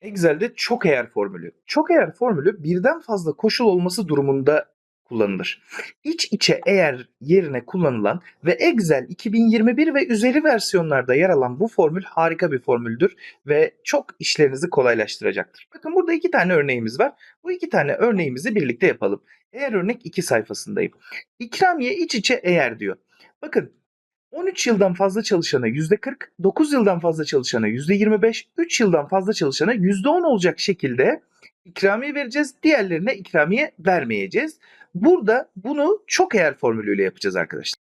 Excel'de çok eğer formülü. Çok eğer formülü birden fazla koşul olması durumunda kullanılır. İç içe eğer yerine kullanılan ve Excel 2021 ve üzeri versiyonlarda yer alan bu formül harika bir formüldür ve çok işlerinizi kolaylaştıracaktır. Bakın burada iki tane örneğimiz var. Bu iki tane örneğimizi birlikte yapalım. Eğer örnek 2 sayfasındayım. İkramiye iç içe eğer diyor. Bakın 13 yıldan fazla çalışana %40, 9 yıldan fazla çalışana %25, 3 yıldan fazla çalışana %10 olacak şekilde ikramiye vereceğiz. Diğerlerine ikramiye vermeyeceğiz. Burada bunu çok eğer formülüyle yapacağız arkadaşlar.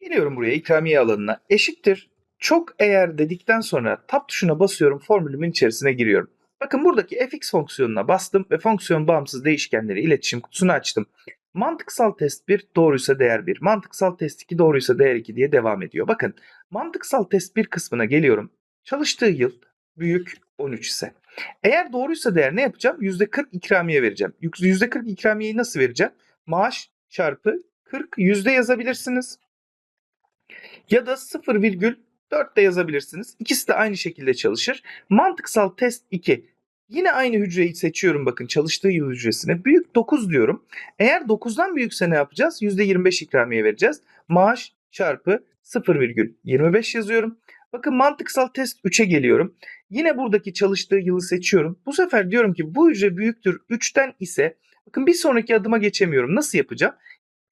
Geliyorum buraya ikramiye alanına. Eşittir. Çok eğer dedikten sonra tab tuşuna basıyorum formülümün içerisine giriyorum. Bakın buradaki fx fonksiyonuna bastım ve fonksiyon bağımsız değişkenleri iletişim kutusunu açtım. Mantıksal test 1 doğruysa değer 1, mantıksal test 2 doğruysa değer 2 diye devam ediyor. Bakın mantıksal test 1 kısmına geliyorum. Çalıştığı yıl büyük 13 ise. Eğer doğruysa değer ne yapacağım? %40 ikramiye vereceğim. %40 ikramiyeyi nasıl vereceğim? Maaş çarpı 40 yüzde yazabilirsiniz. Ya da 0,4 de yazabilirsiniz. İkisi de aynı şekilde çalışır. Mantıksal test 2. Yine aynı hücreyi seçiyorum bakın çalıştığı yıl hücresine. Büyük 9 diyorum. Eğer 9'dan büyükse ne yapacağız? %25 ikramiye vereceğiz. Maaş çarpı 0,25 yazıyorum. Bakın mantıksal test 3'e geliyorum. Yine buradaki çalıştığı yılı seçiyorum. Bu sefer diyorum ki bu hücre büyüktür 3'ten ise bakın bir sonraki adıma geçemiyorum. Nasıl yapacağım?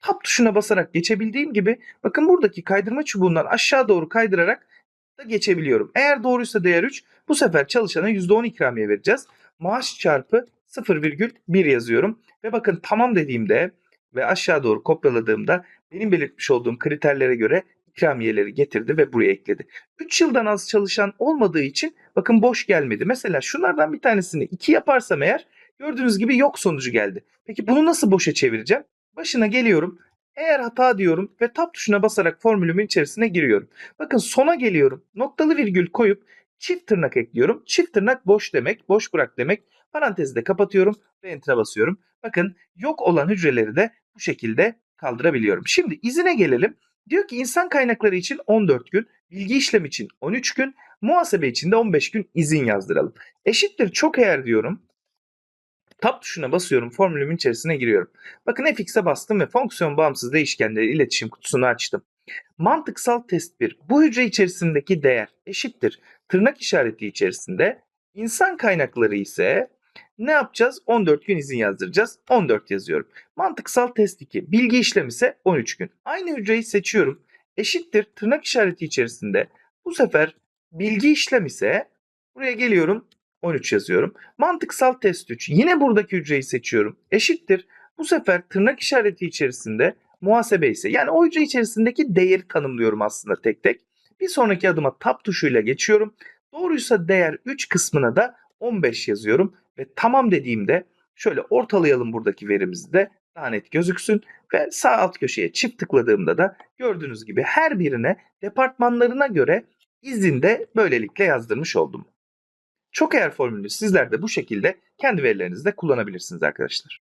Tab tuşuna basarak geçebildiğim gibi bakın buradaki kaydırma çubuğundan aşağı doğru kaydırarak da geçebiliyorum. Eğer doğruysa değer 3 bu sefer çalışana %10 ikramiye vereceğiz. Maaş çarpı 0,1 yazıyorum. Ve bakın tamam dediğimde ve aşağı doğru kopyaladığımda benim belirtmiş olduğum kriterlere göre ikramiyeleri getirdi ve buraya ekledi. 3 yıldan az çalışan olmadığı için bakın boş gelmedi. Mesela şunlardan bir tanesini 2 yaparsam eğer gördüğünüz gibi yok sonucu geldi. Peki bunu nasıl boşa çevireceğim? Başına geliyorum. Eğer hata diyorum ve tab tuşuna basarak formülümün içerisine giriyorum. Bakın sona geliyorum. Noktalı virgül koyup çift tırnak ekliyorum. Çift tırnak boş demek, boş bırak demek. Parantezi de kapatıyorum ve enter'a basıyorum. Bakın yok olan hücreleri de bu şekilde kaldırabiliyorum. Şimdi izine gelelim. Diyor ki insan kaynakları için 14 gün, bilgi işlem için 13 gün, muhasebe için de 15 gün izin yazdıralım. Eşittir çok eğer diyorum. Tab tuşuna basıyorum, formülümün içerisine giriyorum. Bakın fx'e bastım ve fonksiyon bağımsız değişkenleri iletişim kutusunu açtım. Mantıksal test 1. Bu hücre içerisindeki değer eşittir. Tırnak işareti içerisinde. İnsan kaynakları ise ne yapacağız? 14 gün izin yazdıracağız. 14 yazıyorum. Mantıksal test 2. Bilgi işlem ise 13 gün. Aynı hücreyi seçiyorum. Eşittir tırnak işareti içerisinde. Bu sefer bilgi işlem ise buraya geliyorum 13 yazıyorum. Mantıksal test 3. Yine buradaki hücreyi seçiyorum. Eşittir. Bu sefer tırnak işareti içerisinde muhasebe ise yani o hücre içerisindeki değeri tanımlıyorum aslında tek tek. Bir sonraki adıma tab tuşuyla geçiyorum. Doğruysa değer 3 kısmına da 15 yazıyorum ve tamam dediğimde şöyle ortalayalım buradaki verimizi de daha net gözüksün ve sağ alt köşeye çift tıkladığımda da gördüğünüz gibi her birine departmanlarına göre izinde böylelikle yazdırmış oldum. Çok eğer formülünü sizler de bu şekilde kendi verilerinizde kullanabilirsiniz arkadaşlar.